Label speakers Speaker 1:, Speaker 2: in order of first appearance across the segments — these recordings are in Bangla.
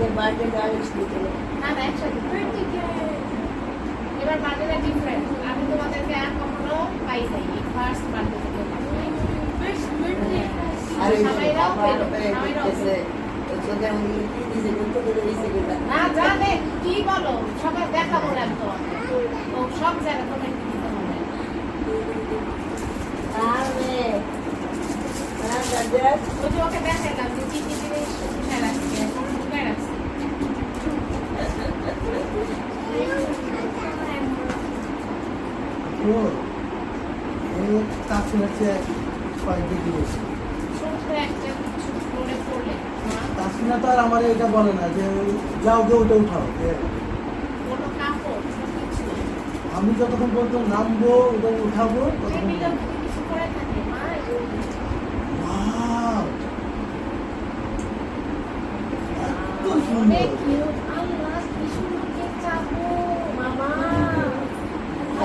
Speaker 1: আজকে বার্থডে গার্ল দিতে
Speaker 2: না না একসাথে। এবার বার্থডেটা ডিফারেন্ট আমি তোমাদেরকে আর কখনো পাই নাই ফার্স্ট বার্থডে থেকে
Speaker 1: আর
Speaker 2: সবাইরাও পেল,
Speaker 1: করে
Speaker 2: সবাইরাও
Speaker 1: দেখতেছে তো চোখে উনি কি দিছে গুরুত্ব করে দিছে কিনা
Speaker 2: না জানে কি বলো? সবাই দেখাবো না তো। ও সব জায়গা তোমার কি দিতে হবে।
Speaker 1: তাহলে হ্যাঁ
Speaker 2: যে ওকে দেখাইলাম যে কি কি জিনিস উঠায় রাখছি এখন উঠায় রাখছি
Speaker 3: তো এই তাছাড়া হচ্ছে কয়েক ডিগ্রি বেশি
Speaker 2: ছোট্ট একটা কিছু করে পড়লে মা,
Speaker 3: তাছাড়া তো আর আমার এটা বলে না যে যাও ওটা উঠাও আমি যতক্ষণ পর্যন্ত নামবো ওটা উঠাবো ততক্ষণ
Speaker 2: টেবিলের মধ্যে কিছু করে থাকে মা এগুলো
Speaker 3: Wow! এত সুন্দর
Speaker 2: অনেক কিউট আল্লাহ কি সুন্দর কেকটা আপু মামা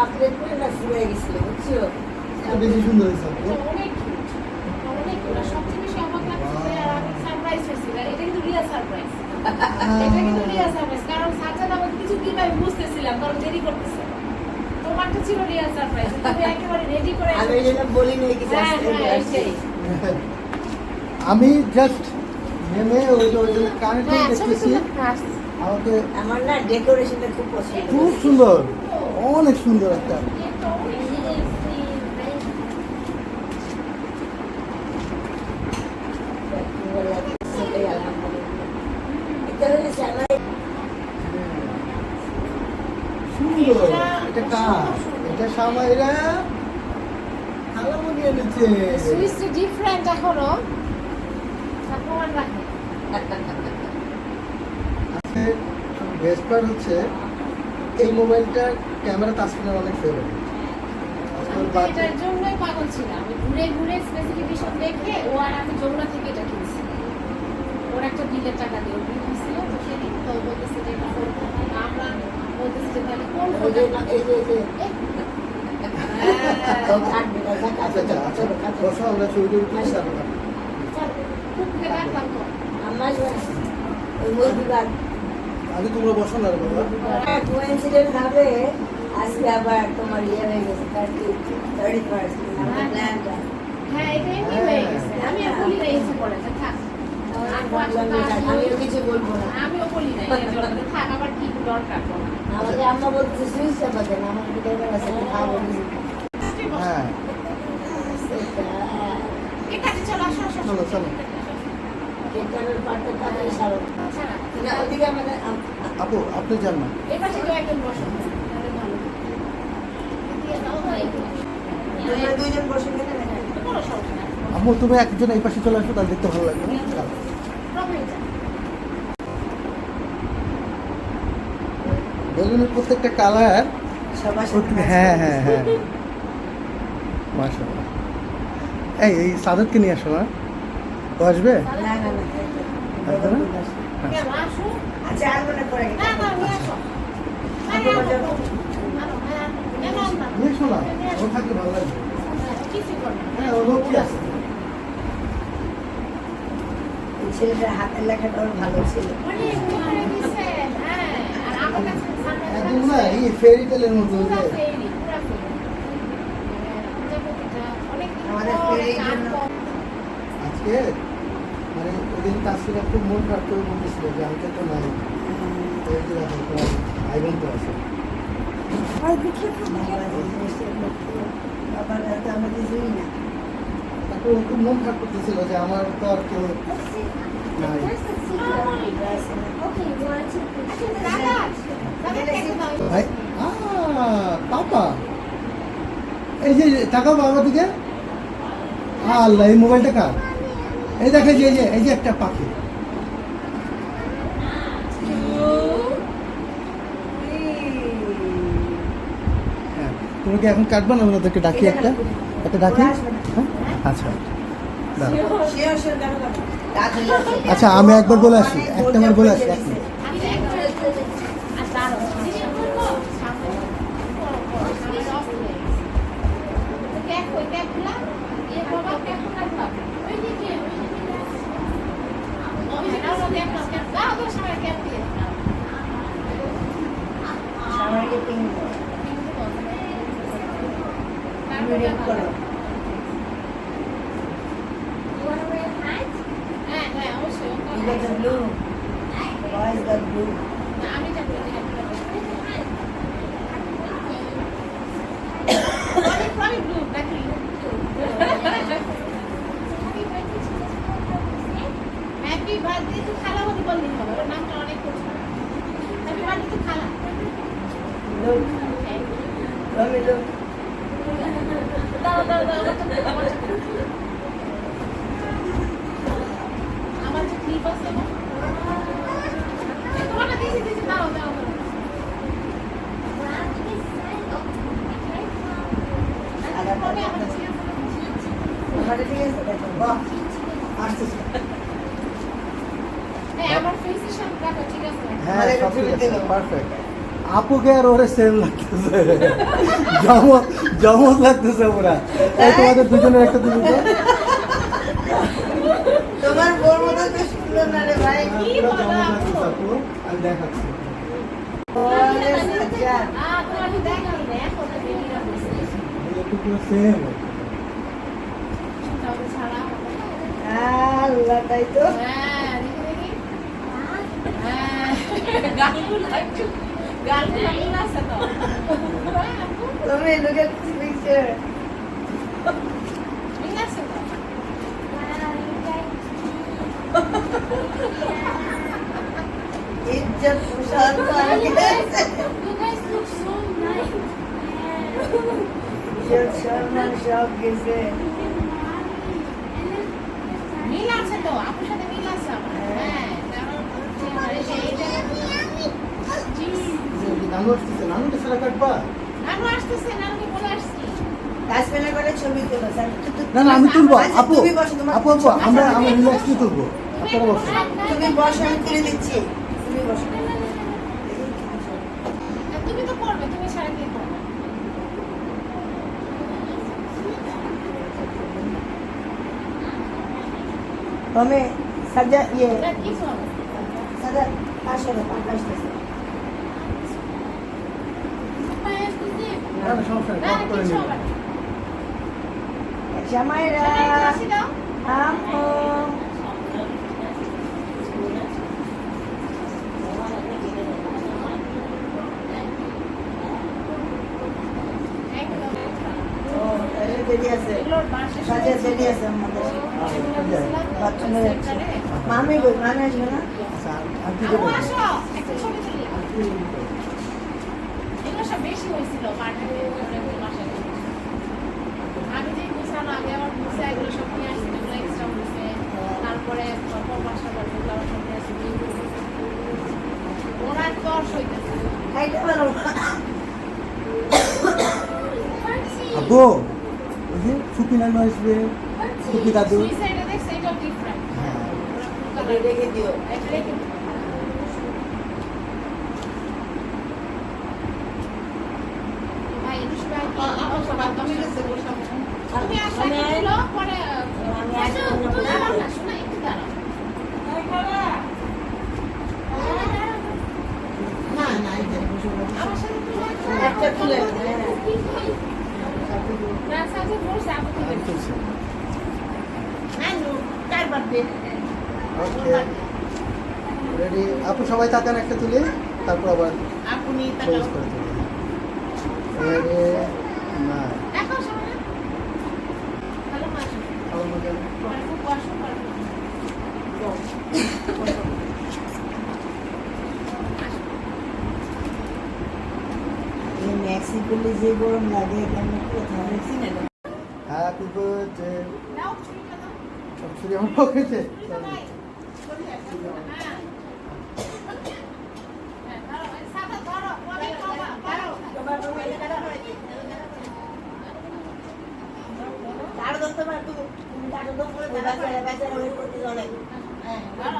Speaker 1: চকলেট করে না ফুলে গেছিল বুঝছ?
Speaker 3: এটা বেশি সুন্দর হয়েছে
Speaker 2: অনেক অনেক কিউট সবচেয়ে বেশি অবাক লাগছে আর আমি সারপ্রাইজ হয়েছি এটা কিন্তু রিয়েল সারপ্রাইজ এটা কিন্তু রিয়েল সারপ্রাইজ কারণ সাজাদ আমাকে কিছু দিবে আমি বুঝতেছিলাম কারণ দেরি করতেছে। তোমারটা ছিল রিয়েল সারপ্রাইজ তুমি একেবারে রেডি করে
Speaker 1: আমি এই জন্য বলি নাই কিছু
Speaker 2: হ্যাঁ হ্যাঁ
Speaker 3: আমি জাস্ট নেমে ওই যে ওই কানেক্টে
Speaker 2: হ্যাঁ
Speaker 3: দেখতেছি। আমাকে
Speaker 1: আমার না ডেকোরেশনটা খুব পছন্দ
Speaker 3: খুব সুন্দর। অনেক সুন্দর একটা। সুন্দর। এটা কার? এটা সামাইরা খালামুনি এনেছে।
Speaker 2: সুইচ ডিফারেন্ট
Speaker 3: এখনও। হচ্ছে। এই মোবাইলটার ক্যামেরা তাসমিনের অনেক ফেভারিট
Speaker 2: এটার জন্যই পাগল ছিলাম। আমি ঘুরে ঘুরে স্পেসিফিকেশন দেখে ও আর আমি যমুনা থেকে এটা কিনছি। ওর একটা বিলের টাকা দিয়ে ও বিল দিছিল তো সেদিন তো বলতেছে যে আমরা বলতেছি যে তাহলে কোন
Speaker 3: ছবিটা উঠে
Speaker 2: তো।
Speaker 1: ওই
Speaker 3: আগে তোমরা বসো না বাবা।
Speaker 1: কোইন্সিডেন্ট হবে। আজকে আবার তোমার ইয়ে হয়ে গেছে থার্টি থার্টি ফার্স্ট আমার প্ল্যানটা
Speaker 2: হ্যাঁ, এটা হয়ে গেছে। আমি আর বলি না ইচ্ছে করে থাক। আসলে তো
Speaker 1: আমিও কিছু বলব না।
Speaker 2: আমিও বলি না এর জন্য। যে থাক আবার কি দরকার
Speaker 1: আমাদের আম্মা বলছে সুইচ চাপাতে না আমার ভিতরে আছে খাব
Speaker 3: হ্যাঁ।
Speaker 1: সেটা।
Speaker 2: চলো, আসো, আসো, আসো।
Speaker 3: চলো, চলো।
Speaker 1: কেটারের পাটটা তাড়াতাড়ি সারো।
Speaker 2: আচ্ছা,
Speaker 3: আপু আপনি যান না
Speaker 2: এই পাশে কেউ একজন বসো। তাহলে ভালো। দিয়ে দাও, ভাই।
Speaker 1: তোমরা দুইজন বসে গেলে না
Speaker 2: কোনো সমস্যা নাই।
Speaker 3: আপু তুমি একজন এই পাশে চলে আসো তাহলে দেখতে ভালো লাগবে বেলুনের প্রত্যেকটা কালার হ্যাঁ হ্যাঁ হ্যাঁ মাশাআল্লাহ এই এই সাদতকে নিয়ে আসো না ও আসবে
Speaker 1: না না না ছেলেটার হাতের লেখাটা ওর ভালো ছিল
Speaker 2: অনেক উপরে দিছে, হ্যাঁ। আর আমার কাছে সামনে
Speaker 3: একদম না ফেরি টেলের মতো
Speaker 1: আমাদের।
Speaker 3: আজকে ওদিন খুব মন খারাপ করে বলতেছিল যে আমি তো নাই। ওই যে দেখো তোমার ভাই বোন তো আছে। তারপর ও খুব মন খারাপ করতেছিল যে আমার তো আর কেউ নাই। পাপা। এই যে টাকা বাবার দিকে। আল্লাহ এই মোবাইলটা কার? এই দেখে যে যে এই যে একটা পাখি। হ্যাঁ, তোমাকে এখন কাটবা না ওনাদেরকে ডাকি একটা। একটা ডাকি? হ্যাঁ? আচ্ছা। আচ্ছা আমি একবার বলে আসি। একটা বার বলে আসি এক মিনিট।
Speaker 2: ওই দিকে নাও ক্যাপ নাও ক্যাপ দাও তো সামনে ক্যাপ দিয়ে দাও
Speaker 1: সবাইকে পিং করো। তুমি রেড করো।
Speaker 2: হ্যাঁ হ্যাঁ অবশ্যই
Speaker 1: You got the blue. Boys got blue.
Speaker 2: না, আমি যাব অনেক অনেক গ্রুপ নাকি হ্যাপি বার্থডে তো খালা হতে বললেই হবে ওর নামটা অনেক কঠিন হ্যাপি বার্থডে তো খালা
Speaker 1: Look. Mommy, look.
Speaker 2: দাও দাও দাও আমার তো- আমার তো- আমার যে ক্লিপ আছে না এই তোমারটা দিয়েছি দিয়েছি দাও দাও দাও
Speaker 1: আবার
Speaker 2: কবে
Speaker 1: দাও।
Speaker 2: আমার ছিল
Speaker 1: ঠিক আছে? দেখো, বাহ, আসতেছে।
Speaker 2: হ্যাঁ
Speaker 3: হ্যাঁ। পারফেক্ট আপুকে আর ওরে সেম লাগতেছে জমজ জমজ লাগতেছে এই তোমাদের দুজনের একটা তো
Speaker 1: তোমার বোর মতো তো সুন্দর না রে ভাই
Speaker 2: কি বলো আপু?
Speaker 3: আমি দেখাচ্ছি
Speaker 1: ওরে সাজ্জাদ।
Speaker 2: আহ তোমার তো এখন তো বেরিয়ে গেছে
Speaker 3: এই একটু পুরো সেম
Speaker 2: তাহলে ছাড়া
Speaker 1: আল্লাহ, তাই তো
Speaker 2: হ্যাঁ দেখি দেখি হ্যাঁ গালগুলো একটু গালগুলো মিল আছে হ্যাঁ, আপু,
Speaker 1: তুমি look at this picture.
Speaker 2: মিল আছে তো
Speaker 1: ইজ্জত কুশল করে গেছে।
Speaker 2: You guys look so nice.
Speaker 1: ইজ্জত সম্মান সব গেছে
Speaker 3: না না আমি তুলবো। আপু আপু আপু আমরা আমরা রিল্যাক্সলি তুলবো। আপনারা
Speaker 1: তুমি বসো আমি তুলে দিচ্ছি। তুমি বসো।
Speaker 2: তুমি তো করবে তুমি কে করবে।
Speaker 1: তুমি সাজা ইয়ে
Speaker 2: এটা কি হবে
Speaker 1: সাজা আসো না আসতেছে
Speaker 3: না না সমস্যা নেই
Speaker 2: না
Speaker 3: কম করে
Speaker 2: কিছু
Speaker 3: নিবো
Speaker 2: হবে না
Speaker 1: জামাইরা
Speaker 2: আসি দাও
Speaker 1: আমো
Speaker 2: একদম
Speaker 1: ও আছে। আছে আমাদের। বাথরুমে যাচ্ছি। মামি বই আসবে না?
Speaker 2: এগুলো বেশি হয়েছিল পার্টিতে যে গুছানো আগে আমার গুছা এগুলো সব নিয়ে আসছি এগুলো এক্সট্রা হয়েছে তারপরে পর বাসা বাড়ি এগুলো আবার সব নিয়ে আসছি। ওনার দশ হইতেছে।
Speaker 3: আপু ওই যে ফুপি নানু আসবে ফুপি দাদু।
Speaker 2: আমি এটাও ডিফারেন্ট
Speaker 3: হ্যাঁ
Speaker 1: এটা রেখে দিও
Speaker 2: এটা রেখে দিও। ভাই, ইলিশ ভাই কি? তুমি আসো,
Speaker 1: আমি
Speaker 2: একটু তুলো, পরে,
Speaker 1: আমি
Speaker 2: আসো,
Speaker 1: আসব না।
Speaker 2: দাঁড়াও না, শোনো, একটু দাঁড়াও।
Speaker 1: না না এই যে বসে বসে।
Speaker 2: আমার সাথে তুলো একটু।
Speaker 1: একটা তুলে হ্যাঁ
Speaker 2: না, সাথে বসে, আপু তুলে।
Speaker 3: আমি তুলছি
Speaker 2: নানু, কার birthday?
Speaker 3: ওকে রেডি আপু সবাই তাকান একটা তুলি তারপর আবার ক্লোজ করে তুলি। রেডি না
Speaker 1: মেক্সিকোলে যে গরম লাগে এখানে কোথাও? 吃点肉，给点。好了，杀
Speaker 3: 的
Speaker 1: 多了，我来刀吧。
Speaker 2: 好了，老板，我们来干了。好了，
Speaker 3: 干了。干
Speaker 2: 了，多少嘛？都，干
Speaker 3: 了，都够了。
Speaker 2: 老板，再来，再来，我们再吃点好
Speaker 3: 的。哎，
Speaker 2: 好了。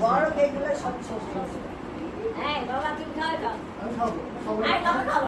Speaker 1: বড় কেকগুলো সব শেষ
Speaker 3: হ্যাঁ বাবা তুমি খাও খাও।